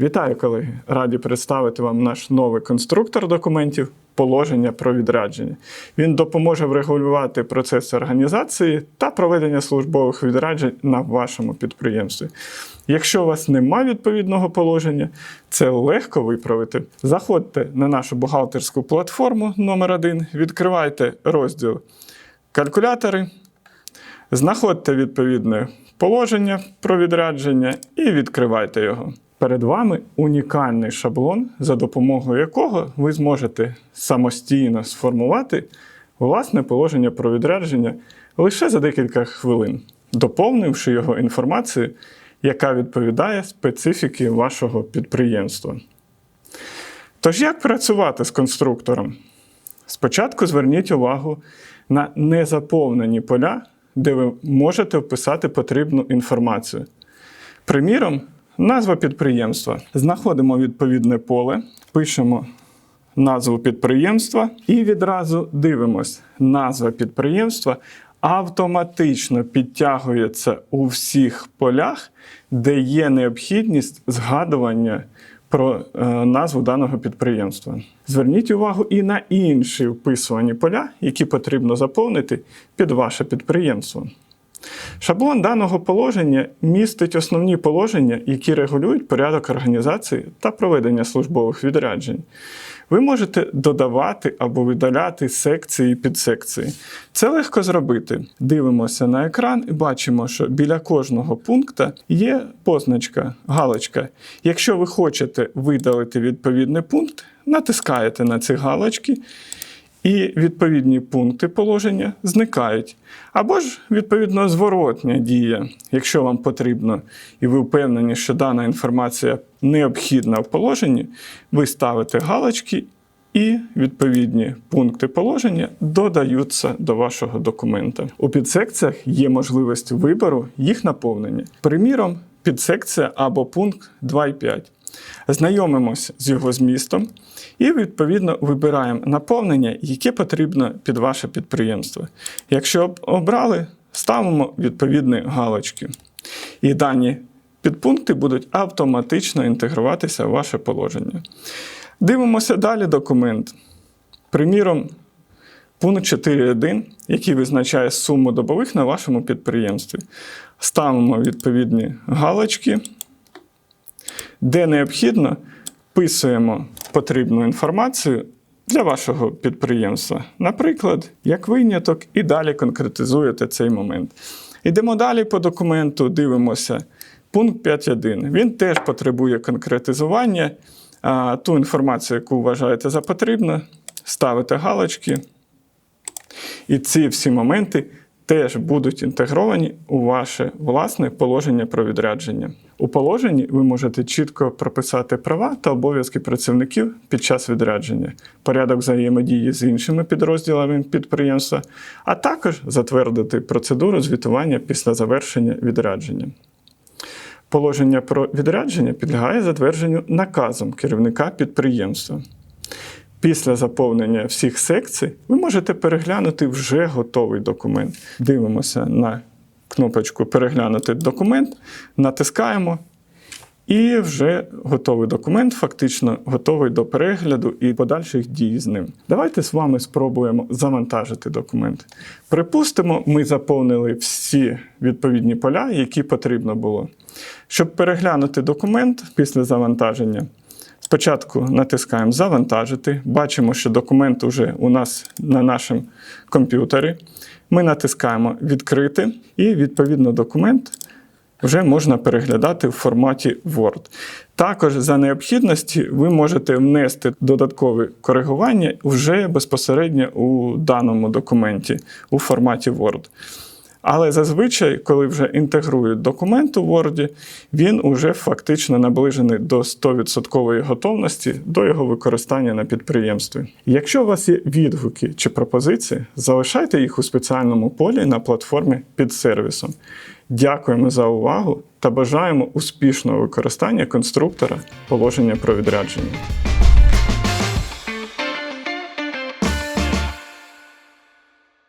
Вітаю, колеги! Раді представити вам наш новий конструктор документів положення про відрядження. Він допоможе врегулювати процес організації та проведення службових відряджень на вашому підприємстві. Якщо у вас немає відповідного положення, це легко виправити. Заходьте на нашу бухгалтерську платформу номер 1 відкривайте розділ калькулятори, знаходьте відповідне положення про відрядження і відкривайте його. Перед вами унікальний шаблон, за допомогою якого ви зможете самостійно сформувати власне положення про відрядження лише за декілька хвилин, доповнивши його інформацією, яка відповідає специфіки вашого підприємства. Тож, як працювати з конструктором? Спочатку зверніть увагу на незаповнені поля, де ви можете вписати потрібну інформацію. Приміром, назва підприємства. Знаходимо відповідне поле, пишемо назву підприємства і відразу дивимось. Назва підприємства автоматично підтягується у всіх полях, де є необхідність згадування про е, назву даного підприємства. Зверніть увагу і на інші вписувані поля, які потрібно заповнити під ваше підприємство. Шаблон даного положення містить основні положення, які регулюють порядок організації та проведення службових відряджень. Ви можете додавати або видаляти секції і підсекції. Це легко зробити. Дивимося на екран і бачимо, що біля кожного пункта є позначка, галочка. Якщо ви хочете видалити відповідний пункт, натискаєте на ці галочки і відповідні пункти положення зникають. Або ж, відповідно, зворотня дія. Якщо вам потрібно і ви впевнені, що дана інформація необхідна в положенні, ви ставите галочки. І відповідні пункти положення додаються до вашого документа. У підсекціях є можливість вибору їх наповнення. Приміром, підсекція або пункт 2.5. Знайомимося з його змістом і, відповідно, вибираємо наповнення, яке потрібно під ваше підприємство. Якщо обрали, ставимо відповідні галочки. І дані підпункти будуть автоматично інтегруватися в ваше положення. Дивимося далі документ. Приміром, пункт 4.1, який визначає суму добових на вашому підприємстві. Ставимо відповідні галочки. Де необхідно, вписуємо потрібну інформацію для вашого підприємства. Наприклад, як виняток, і далі конкретизуєте цей момент. Йдемо далі по документу, дивимося. Пункт 5.1. Він теж потребує конкретизування. Ту інформацію, яку вважаєте за потрібне, ставите галочки. І ці всі моменти теж будуть інтегровані у ваше власне положення про відрядження. У положенні ви можете чітко прописати права та обов'язки працівників під час відрядження, порядок взаємодії з іншими підрозділами підприємства, а також затвердити процедуру звітування після завершення відрядження. Положення про відрядження підлягає затвердженню наказом керівника підприємства. Після заповнення всіх секцій ви можете переглянути вже готовий документ. Дивимося на кнопочку Переглянути документ, натискаємо, і вже готовий документ, фактично готовий до перегляду і подальших дій з ним. Давайте з вами спробуємо завантажити документ. Припустимо, ми заповнили всі відповідні поля, які потрібно було. Щоб переглянути документ після завантаження, спочатку натискаємо Завантажити. Бачимо, що документ вже у нас на нашому комп'ютері. Ми натискаємо Відкрити, і відповідно документ вже можна переглядати в форматі Word. Також за необхідності ви можете внести додаткові коригування вже безпосередньо у даному документі у форматі Word. Але зазвичай, коли вже інтегрують документ у Word, він уже фактично наближений до 100% готовності до його використання на підприємстві. Якщо у вас є відгуки чи пропозиції, залишайте їх у спеціальному полі на платформі під сервісом. Дякуємо за увагу та бажаємо успішного використання конструктора положення про відрядження.